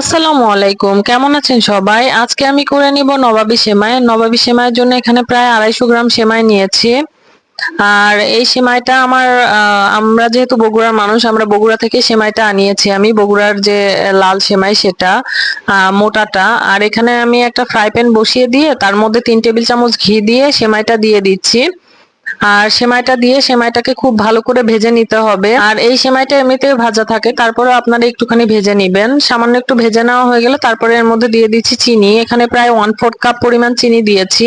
আসসালামু আলাইকুম, কেমন আছেন সবাই? আজকে আমি করে নিব নবাবী সেমাই। নবাবী সেমাইয়ের জন্য এখানে প্রায় আড়াইশো গ্রাম সেমাই নিয়েছি। আর এই সেমাইটা আমার আমরা যেহেতু বগুড়ার মানুষ, আমরা বগুড়া থেকে সেমাইটা আনিয়েছি আমি। বগুড়ার যে লাল সেমাই সেটা মোটাটা। আর এখানে আমি একটা ফ্রাই প্যান বসিয়ে দিয়ে, তার মধ্যে তিন টেবিল চামচ ঘি দিয়ে সেমাইটা দিয়ে দিচ্ছি। আর সেমাইটা দিয়ে সেমাইটাকে খুব ভালো করে ভেজে নিতে হবে। আর এই সেমাইটা এমনিতে ভাজা থাকে তারপরে আপনারা একটুখানি ভেজে নিবেন। সামান্য একটু ভেজে নেওয়া হয়ে গেলে তারপরে এর মধ্যে দিয়ে দিচ্ছি চিনি। এখানে প্রায় ওয়ান ফোর্থ কাপ পরিমাণ চিনি দিয়েছি।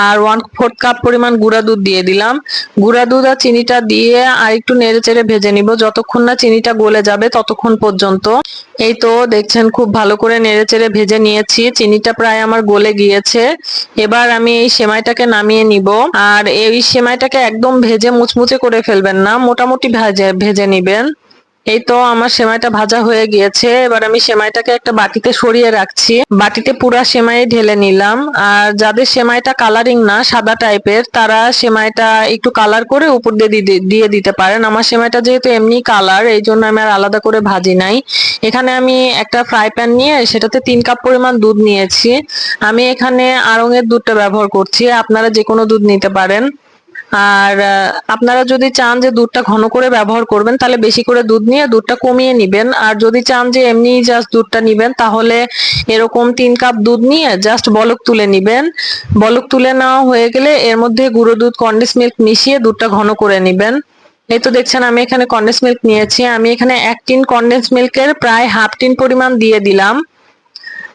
আর ওয়ান ফোর্থ কাপ পরিমাণ গুঁড়া দুধ দিয়ে দিলাম। গুঁড়া দুধ আর চিনিটা দিয়ে আর একটু নেড়ে চেড়ে ভেজে নিব। যতক্ষণ না চিনিটা গলে যাবে ততক্ষণ পর্যন্ত। এই তো দেখছেন খুব ভালো করে নেড়ে চেড়ে ভেজে নিয়েছি। চিনিটা প্রায় আমার গলে গিয়েছে। এবার আমি এই সেমাইটাকে নামিয়ে নিব। আর এই সেমাইটাকে একদম ভেজে মুচমুচে করে ফেলবেন না, মোটামুটি ভেজে ভেজে নিবেন। এই তো আমার সেমাইটা ভাজা হয়ে গিয়েছে, এবার আমি সেমাইটাকে একটা বাটিতে সরিয়ে রাখছি। বাটিতে পুরা সেমাই ঢেলে নিলাম, আর যাদের সেমাইটা কালারিং না, সাদা টাইপের তারা সেমাইটা একটু কালার করে উপর দিয়ে দিয়ে দিতে পারেন। আমার সেমাইটা যেহেতু এমনি কালার এই জন্য আমি আর আলাদা করে ভাজি নাই। এখানে আমি একটা ফ্রাই প্যান নিয়ে সেটাতে তিন কাপ পরিমাণ দুধ নিয়েছি। আমি এখানে আড়ঙের দুধটা ব্যবহার করছি, আপনারা যে কোনো দুধ নিতে পারেন। আর আপনারা যদি চান যে দুধটা ঘন করে ব্যবহার করবেন, তাহলে বেশি করে দুধ নিয়ে দুধটা কমিয়ে নিবেন। আর যদি চান যে এমনি জাস্ট দুধটা নিবেন, তাহলে এরকম তিন কাপ দুধ নিয়ে জাস্ট বলক তুলে নিবেন। বলক তুলে নেওয়া হয়ে গেলে এর মধ্যে গুঁড়ো দুধ কন্ডেন্স মিল্ক মিশিয়ে দুধটা ঘন করে নিবেন। এই তো দেখছেন, আমি এখানে কন্ডেন্স মিল্ক নিয়েছি। আমি এখানে এক টিন কন্ডেন্স মিল্কের প্রায় হাফ টিন পরিমাণ দিয়ে দিলাম।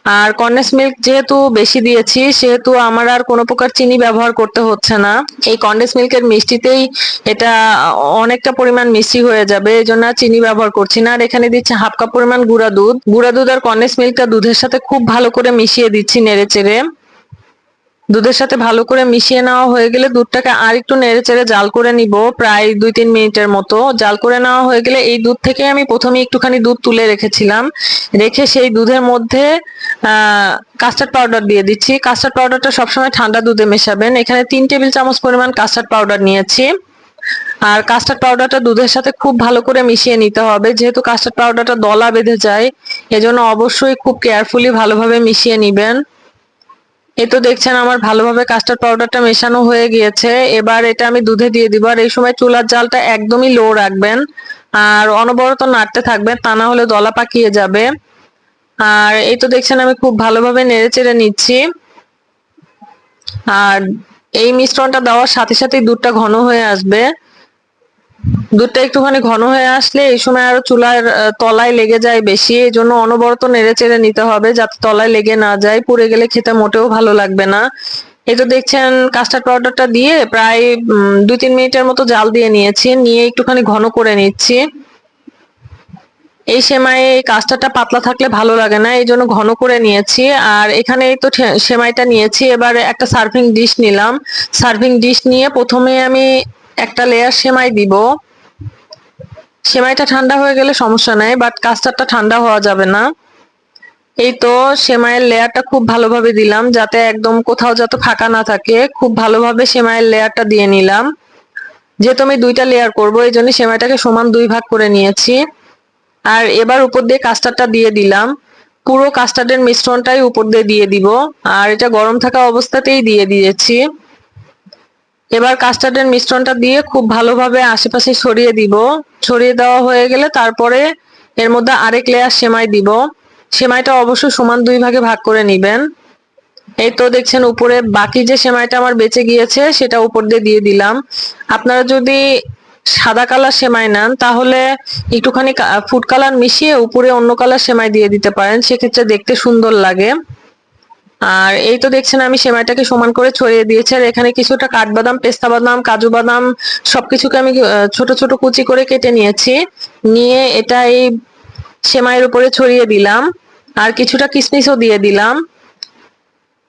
আর কর্নেস মিল্ক যেহেতু বেশি দিয়েছি, সেহেতু আমার আর কোনো প্রকার চিনি ব্যবহার করতে হচ্ছে না। এই কন্ডেন্স মিল্কের মিষ্টিতেই এটা অনেকটা পরিমাণ মিষ্টি হয়ে যাবে, এই জন্য চিনি ব্যবহার করছি না। আর এখানে দিচ্ছি হাফ কাপ পরিমাণ গুঁড়া দুধ। গুঁড়া দুধ আর কন্ডেন্স মিল্কটা দুধের সাথে খুব ভালো করে মিশিয়ে দিচ্ছি নেড়ে চেড়ে। দুধের সাথে ভালো করে মিশিয়ে নেওয়া হয়ে গেলে দুধটাকে আর একটু নেড়ে চেড়ে জাল করে নিব প্রায় দুই তিন মিনিটের মতো। জাল করে নেওয়া হয়ে গেলে এই দুধ থেকে আমি প্রথমে একটুখানি দুধ তুলে রেখেছিলাম। রেখে সেই দুধের মধ্যে কাস্টার্ড পাউডার দিয়ে দিচ্ছি। কাস্টার্ড পাউডারটা সবসময় ঠান্ডা দুধে মেশাবেন। এখানে তিন টেবিল চামচ পরিমাণ কাস্টার্ড পাউডার নিয়েছি। আর কাস্টার্ড পাউডারটা দুধের সাথে খুব ভালো করে মিশিয়ে নিতে হবে। যেহেতু কাস্টার্ড পাউডারটা দলা বেঁধে যায়, এজন্য অবশ্যই খুব কেয়ারফুলি ভালোভাবে মিশিয়ে নিবেন। এই তো দেখছেন আমার ভালোভাবে কাস্টার্ড পাউডারটা মেশানো হয়ে গিয়েছে। এবার এটা আমি দুধে দিয়ে দিব। আর এই সময় চুলার জালটা একদমই লো রাখবেন। আর অনবরত নাড়তে থাকবেন, তা না হলে দলা পাকিয়ে যাবে। আর এই তো দেখছেন আমি খুব ভালোভাবে নেড়ে চেড়ে নিচ্ছি। আর এই মিশ্রণটা দেওয়ার সাথে সাথেই দুধটা ঘন হয়ে আসবে। দুধটা একটুখানি ঘন হয়ে আসলে এই সময় আরও চুলার তলায় লেগে যায় বেশি। এই জন্য অনবরত নেড়ে চেড়ে নিতে হবে যাতে তলায় লেগে না যায়। পুড়ে গেলে খেতে মোটেও ভালো লাগবে না। এই তো দেখছেন কাস্টার্ড পাউডারটা দিয়ে প্রায় দুই তিন মিনিটের মতো জাল দিয়ে নিয়েছি। নিয়ে একটুখানি ঘন করে নিচ্ছি। এই সেমাই কাস্টারটা পাতলা থাকলে ভালো লাগে না, এই জন্য ঘন করে নিয়েছি। আর এখানে তো সেমাইটা নিয়েছি। এবার একটা সার্ভিং ডিশ নিলাম। সার্ভিং ডিশ নিয়ে প্রথমে আমি একটা লেয়ার সেমাই দিব। সেমাইটা ঠান্ডা হয়ে গেলে সমস্যা নাই বাট কাস্টারটা ঠান্ডা হওয়া যাবে না। এই তো সেমাইয়ের লেয়ারটা খুব ভালোভাবে দিলাম, যাতে একদম কোথাও যাতে ফাঁকা না থাকে। খুব ভালোভাবে সেমাইয়ের লেয়ারটা দিয়ে নিলাম। যেহেতু আমি দুইটা লেয়ার করব, এই জন্য সেমাইটাকে সমান দুই ভাগ করে নিয়েছি। আর এবার উপর দিয়ে কাস্টারটা দিয়ে দিলাম। পুরো কাস্টার্ডের মিশ্রণটাই উপর দিয়ে দিয়ে দিব। আর এটা গরম থাকা অবস্থাতেই দিয়ে দিয়েছি। এবার কাস্টার্ডের মিশ্রণটা দিয়ে খুব ভালোভাবে আশেপাশে ছড়িয়ে দিব। ছড়িয়ে দেওয়া হয়ে গেলে তারপরে এর মধ্যে আরেক লেয়ার সেমাই দিব। সেমাইটা অবশ্যই সমান দুই ভাগে ভাগ করে নিবেন। এই তো দেখছেন উপরে বাকি যে সেমাইটা আমার বেঁচে গিয়েছে, সেটা উপর দিয়ে দিয়ে দিলাম। আপনারা যদি সাদা কালার সেমাই নেন, তাহলে একটুখানি ফুড কালার মিশিয়ে উপরে অন্য কালার সেমাই দিয়ে দিতে পারেন। সেক্ষেত্রে দেখতে সুন্দর লাগে। আর এই তো দেখছেন আমি সেমাইটাকে সমান করে ছড়িয়ে দিয়েছি। আর এখানে কিছুটা কাঠবাদাম, পেস্তা বাদাম, কাজু বাদাম সবকিছুকে আমি ছোট ছোট কুচি করে কেটে নিয়েছি। নিয়ে এটা এই সেমাইয়ের উপরে ছড়িয়ে দিলাম। আর কিছুটা কিশমিশও দিয়ে দিলাম।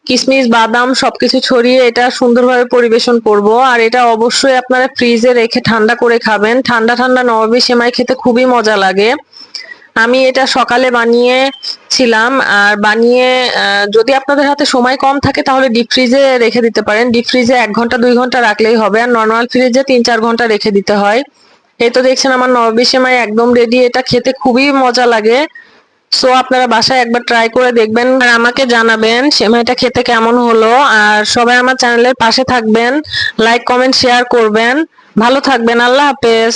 কিশমিশ বাদাম সবকিছু ছড়িয়ে এটা সুন্দরভাবে পরিবেশন করব। আর এটা অবশ্যই আপনারা ফ্রিজে রেখে ঠান্ডা করে খাবেন। ঠান্ডা ঠান্ডা নবাবী সেমাই খেতে খুবই মজা লাগে। আমি এটা সকালে বানিয়েছিলাম, আর বানিয়ে যদি আপনাদের হাতে সময় কম থাকে তাহলে ডিপ ফ্রিজে রেখে দিতে পারেন। ডিপ ফ্রিজে এক ঘণ্টা, দুই ঘণ্টা রাখলেই হবে, আর নর্মাল ফ্রিজে তিন চার ঘণ্টা রেখে দিতে হয়। এই তো দেখছেন আমার নবাবী সেমাই একদম রেডি এটা খেতে খুবই মজা লাগে। সো আপনারা বাসায় একবার ট্রাই করে দেখবেন আর আমাকে জানাবেন সেমাইটা খেতে কেমন হলো। আর সবাই আমার চ্যানেলের পাশে থাকবেন লাইক কমেন্ট শেয়ার করবেন। ভালো থাকবেন, আল্লাহ হাফেজ।